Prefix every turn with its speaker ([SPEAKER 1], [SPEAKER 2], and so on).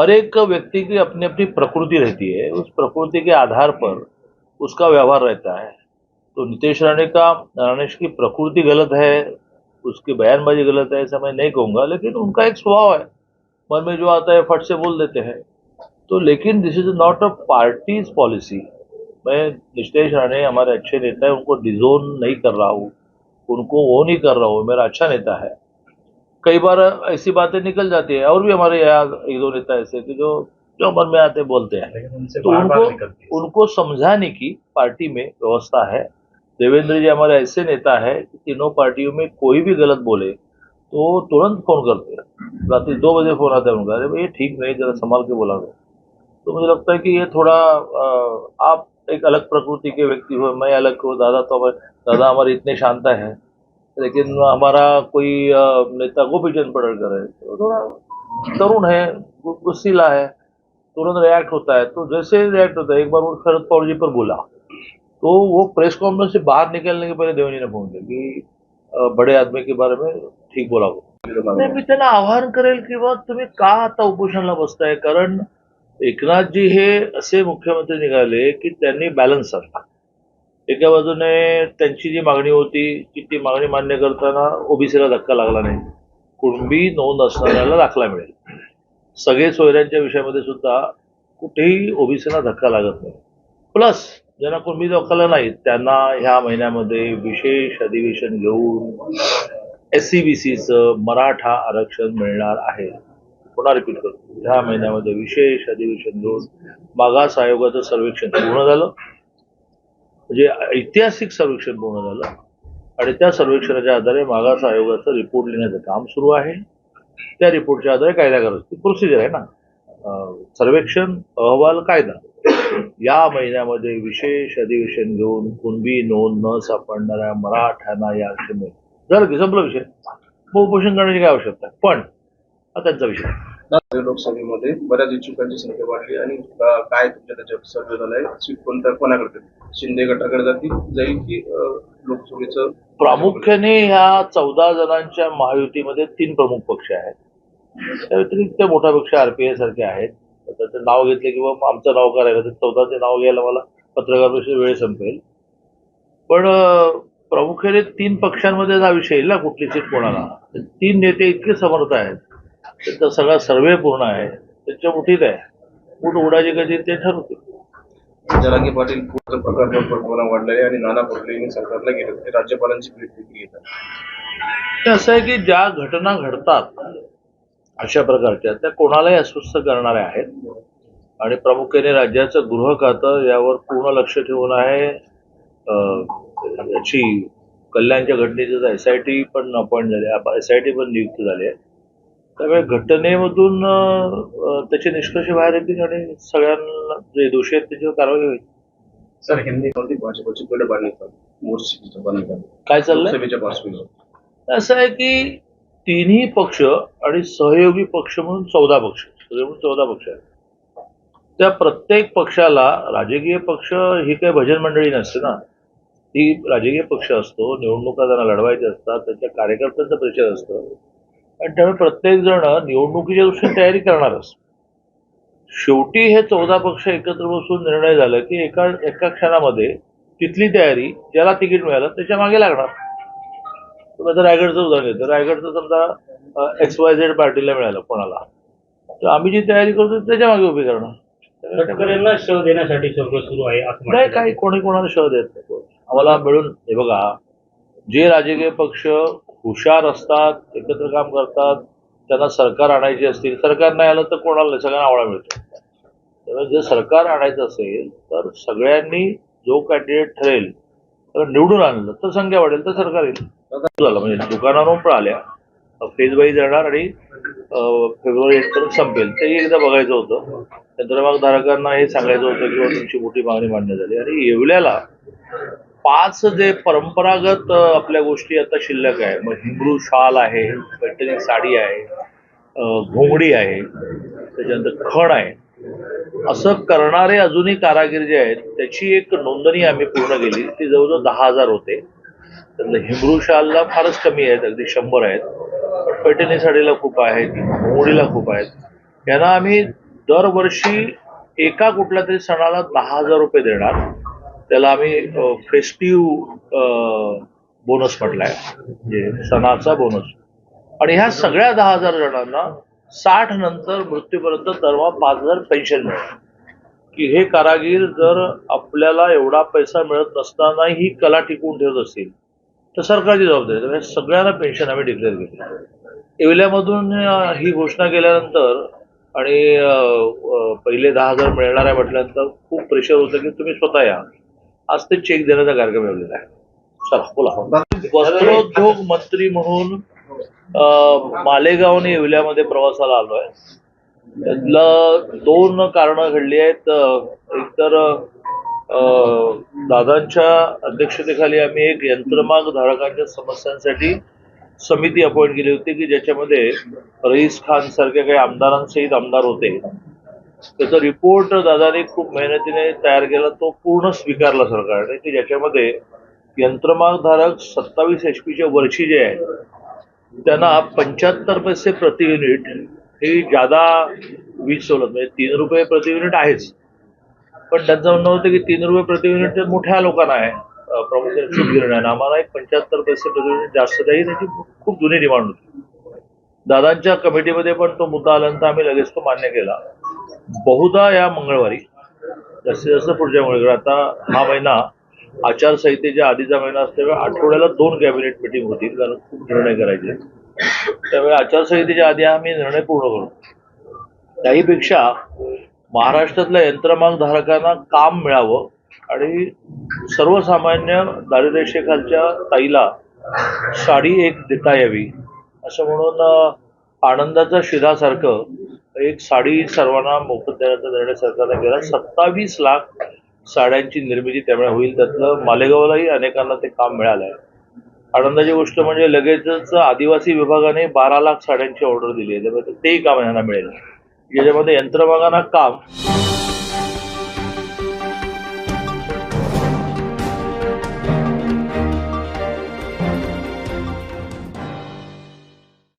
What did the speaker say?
[SPEAKER 1] हर एक व्यक्ति की अपनी अपनी प्रकृति रहती है। उस प्रकृति के आधार पर उसका व्यवहार रहता है। तो नितेश राणे का राणे की प्रकृति गलत है, उसकी बयानबाजी गलत है, ऐसा मैं नहीं कहूँगा, लेकिन उनका एक स्वभाव है। मन में जो आता है, फट से बोल देते हैं। तो लेकिन this is not a parties policy मैं नितेश राणे, हमारे अच्छे नेता है, उनको डिजोन नहीं कर रहा हूँ। उनको वो नहीं कर रहा हूँ, मेरा अच्छा नेता है। कई बार ऐसी बातें निकल जाती है और भी हमारे यहाँ एक दो नेता ऐसे कि जो जो मन में आते बोलते हैं। तो
[SPEAKER 2] बार बार
[SPEAKER 1] उनको
[SPEAKER 2] है।
[SPEAKER 1] उनको समझाने की पार्टी में व्यवस्था है। देवेंद्र जी हमारे ऐसे नेता है कि तीनों पार्टियों में कोई भी गलत बोले तो तुरंत फ़ोन करते हैं रात्रि दो बजे फ़ोन आता है उनका अरे भाई ये ठीक नहीं जरा संभाल के बोला करो तो मुझे लगता है कि ये थोड़ा आप एक अलग प्रकृति के व्यक्ति हो मैं अलग हूँ दादा तो हमारे दादा हमारे इतने शांत है। लेकिन हमारा कोई नेता नेता गोपीचंद पडळकर है तो थोड़ा तरुण है गुस्सीला है तुरंत रिएक्ट होता है तो जैसे रिएक्ट होता है एक बार वो शरद पवार जी पर बोला तो वो प्रेस कॉन्फ्रेंस से बाहर निकलने के पहले देवनी ने फ़ोन किया कि बड़े आदमी के बारे में ठीक बोला हो नाही मी त्यांना आवाहन करेल की बा तुम्ही का आता उपोषणाला बसताय कारण एकनाथजी हे असे मुख्यमंत्री निघाले की त्यांनी बॅलन्स साधला एका बाजूने त्यांची जी मागणी होती की ती मागणी मान्य करताना ओबीसीला धक्का लागला नाही. कुणबी नोंद असणाऱ्याला दाखला मिळेल. सगळे सोयऱ्यांच्या विषयामध्ये सुद्धा कुठेही ओबीसीला धक्का लागत नाही. प्लस ज्यांना कुणबी दाखला नाही त्यांना ह्या महिन्यामध्ये विशेष अधिवेशन घेऊन एस सी बी सीचं मराठा आरक्षण मिळणार आहे. पुन्हा रिपीट करतो. ह्या महिन्यामध्ये विशेष अधिवेशन घेऊन मागास आयोगाचं सर्वेक्षण पूर्ण झालं. म्हणजे ऐतिहासिक सर्वेक्षण पूर्ण झालं. आणि त्या सर्वेक्षणाच्या आधारे मागास आयोगाचं रिपोर्ट लिहिण्याचं काम सुरू आहे. त्या रिपोर्टच्या आधारे कायदा करायची प्रोसिजर आहे ना. सर्वेक्षण अहवाल कायदा. या महिन्यामध्ये विशेष अधिवेशन घेऊन कुणबी नोंद न सापडणाऱ्या मराठ्यांना या आरक्षण मिळेल झालं की संपला विषय मग उपोषण करण्याची काय आवश्यकता पण हा त्यांचा विषय
[SPEAKER 3] लोकसभेमध्ये. बऱ्याच इच्छुकांची संख्या वाढली आणि काय तुमच्या त्याच्यावर सर्वे झालाय सीट कोणत्या कोणाकडे शिंदे गटाकडे जातील जाईल की लोकसभेचं?
[SPEAKER 1] प्रामुख्याने ह्या चौदा जणांच्या महायुतीमध्ये तीन प्रमुख पक्ष आहेत. त्या व्यतिरिक्त मोठा पक्ष आरपीआय सारखे आहेत. त्याचं नाव घेतलं किंवा आमचं नाव करायला तर चौदाचे नाव घ्यायला मला पत्रकार परिषदेत वेळ संपेल. पण प्रामुख्याने तीन पक्षांमध्ये हा विषय येईल ना कुठली सीट कोणाला. तीन नेते इतके समर्थ आहेत. त्यांचा सगळा सर्वे पूर्ण आहे. त्यांच्या मुठीत आहे. कुठ उडायची कधी ते ठरवतील.
[SPEAKER 3] जरांगे पाटील प्रमाण वाढलेले आणि नाना पटोले यांनी सरकारला गेले ते राज्यपालांची भेट देखील घेतात
[SPEAKER 1] असं आहे की ज्या घटना घडतात अशा प्रकारच्या त्या कोणालाही अस्वस्थ करणाऱ्या आहेत. आणि प्रामुख्याने राज्याचं गृह खातं यावर पूर्ण लक्ष ठेवून आहे. याची कल्याणच्या घटनेचं एस आय टी पण अपॉइंट झाले एस आय टी पण नियुक्त झाली आहे. त्यामुळे घटनेमधून त्याचे निष्कर्ष बाहेर येतील आणि सगळ्यांना जे दोषी आहेत त्याच्यावर कारवाई होईल.
[SPEAKER 3] सर हिंदी भाजपची बांधणी बांधणी
[SPEAKER 1] काय चाललंय? असं आहे की तिन्ही पक्ष आणि सहयोगी पक्ष म्हणून चौदा पक्ष म्हणून चौदा पक्ष आहेत. त्या प्रत्येक पक्षाला राजकीय पक्ष ही काही भजन मंडळी नसते ना. ती राजकीय पक्ष असतो निवडणुका त्यांना लढवायच्या असतात त्यांच्या कार्यकर्त्यांचं प्रेशर असतं. आणि त्यामुळे प्रत्येक जण निवडणुकीच्या दृष्टीने तयारी करणारच. शेवटी हे चौदा पक्ष एकत्र बसून निर्णय झाला की एका एका क्षणामध्ये तिथली तयारी ज्याला तिकीट मिळालं त्याच्यामागे लागणार. आता रायगडचं उदाहरण घेतो रायगडचं समजा एक्स वाय झेड पार्टीला मिळालं कोणाला. तर आम्ही जी तयारी करतो त्याच्यामागे उभी करणार.
[SPEAKER 2] तटकरेंना शव देण्यासाठी सर्व सुरू आहे
[SPEAKER 1] नाही काही कोणी कोणाला शह देत नाही. आम्हाला मिळून हे बघा जे राजकीय पक्ष हुशार असतात एकत्र काम करतात त्यांना सरकार आणायची असतील सरकार नाही आलं तर कोणाला नाही? सगळ्यांना आवडा मिळतो. त्यामुळे जर सरकार आणायचं असेल तर सगळ्यांनी जो कॅन्डिडेट ठरेल तर निवडून आणलं तर संख्या वाढेल तर सरकार येईल. झालं. म्हणजे दुकानावरून पण आल्या. फेज वाईज आणि फेब्रुवारी पर्यंत संपेल. तेही एकदा बघायचं होतं. यंत्रमागधारकांना हे सांगायचं होतं किंवा तुमची मोठी मागणी मान्य झाली. आणि येवल्याला पाच जे परंपरागत आपल्या गोष्टी आता शिल्लक आहे. मग हिमरू शाल आहे पैठणी साडी आहे घोंगडी आहे त्याच्यानंतर खण आहे. असं करणारे अजूनही कारागीर जे आहेत त्याची एक नोंदणी आम्ही पूर्ण केली. ती जवळजवळ दहा हजार होते. त्यातलं हिमरू शालला फारच कमी आहेत अगदी शंभर आहेत. पण पैठणी साडीला खूप आहेत घोंगडीला खूप आहेत. यांना आम्ही दरवर्षी एका कुठल्या तरी सणाला दहा हजार रुपये देणार. त्याला आम्ही फेस्टिव्ह बोनस म्हटलाय. म्हणजे सणाचा बोनस आणि ह्या सगळ्या दहा हजार जणांना साठ नंतर मृत्यूपर्यंत दरवा पाच हजार पेन्शन मिळेल. की हे कारागीर जर आपल्याला एवढा पैसा मिळत नसताना ही कला टिकवून ठेवत असतील तर सरकारची जबाबदारी आहे. सगळ्यांना पेन्शन आम्ही डिक्लेअर केली. येवल्यामधून ही घोषणा केल्यानंतर आणि पहिले दहा हजार मिळणार आहे म्हटल्यानंतर खूप प्रेशर होतं की तुम्ही स्वतः या. आज ते चेक देण्याचा कार्यक्रम ठेवलेला आहे. चला बोला. वस्त्रोद्योग मंत्री म्हणून मालेगाव आणि येवल्यामध्ये प्रवासाला आलोय. त्यातलं दोन कारणं घडली आहेत. एकतर दादांच्या अध्यक्षतेखाली आम्ही एक यंत्रमाग धारकांच्या समस्यांसाठी समिती अपॉइंट केली होती की ज्याच्यामध्ये रईस खान सारख्या काही आमदारांसहित आमदार होते. त्याचा रिपोर्ट दादाने खूप मेहनतीने तयार केला तो पूर्ण स्वीकारला सरकारने की ज्याच्यामध्ये यंत्रमागधारक सत्तावीस एच पीच्या वरची जे आहे त्यांना पंच्याहत्तर पैसे प्रति युनिट ही जादा वीज सवलत म्हणजे तीन रुपये प्रति युनिट आहेच. पण त्यांचं म्हणणं होतं की तीन रुपये प्रति युनिट मोठ्या लोकांना आहे. अं, प्रमुख निर्णय आम्हाला एक पंच्याहत्तर पैसे प्रति युनिट जास्त द्यायची त्याची खूप जुनी डिमांड होती. दादांच्या कमिटीमध्ये पण तो मुद्दा आल्यानंतर आम्ही लगेच तो मान्य केला. बहुधा या मंगळवारी जास्तीत जास्त पुढच्या मंगळवारी आता हा महिना आचारसंहितेच्या आधीचा महिना असल्यामुळे आठवड्याला दोन कॅबिनेट मिटिंग होती कारण खूप निर्णय करायचे त्यामुळे आचारसंहितेच्या आधी आम्ही निर्णय पूर्ण करू. त्याहीपेक्षा महाराष्ट्रातल्या यंत्रमाग धारकांना काम मिळावं आणि सर्वसामान्य दारिद्र्यरेषेखालच्या ताईला साडी एक देता यावी असं म्हणून अं, आनंदाचा शिधासारखं एक साडी सर्वांना मोफत देण्याचा निर्णय सरकारने केला. सत्तावीस लाख साड्यांची निर्मिती त्यामुळे होईल. त्यातलं मालेगावलाही अनेकांना ते काम मिळालं आहे आनंदाची गोष्ट म्हणजे लगेचच आदिवासी विभागाने बारा लाख साड्यांची ऑर्डर दिली आहे. त्यामुळे तेही काम यांना मिळेल. याच्यामध्ये यंत्रमागांना काम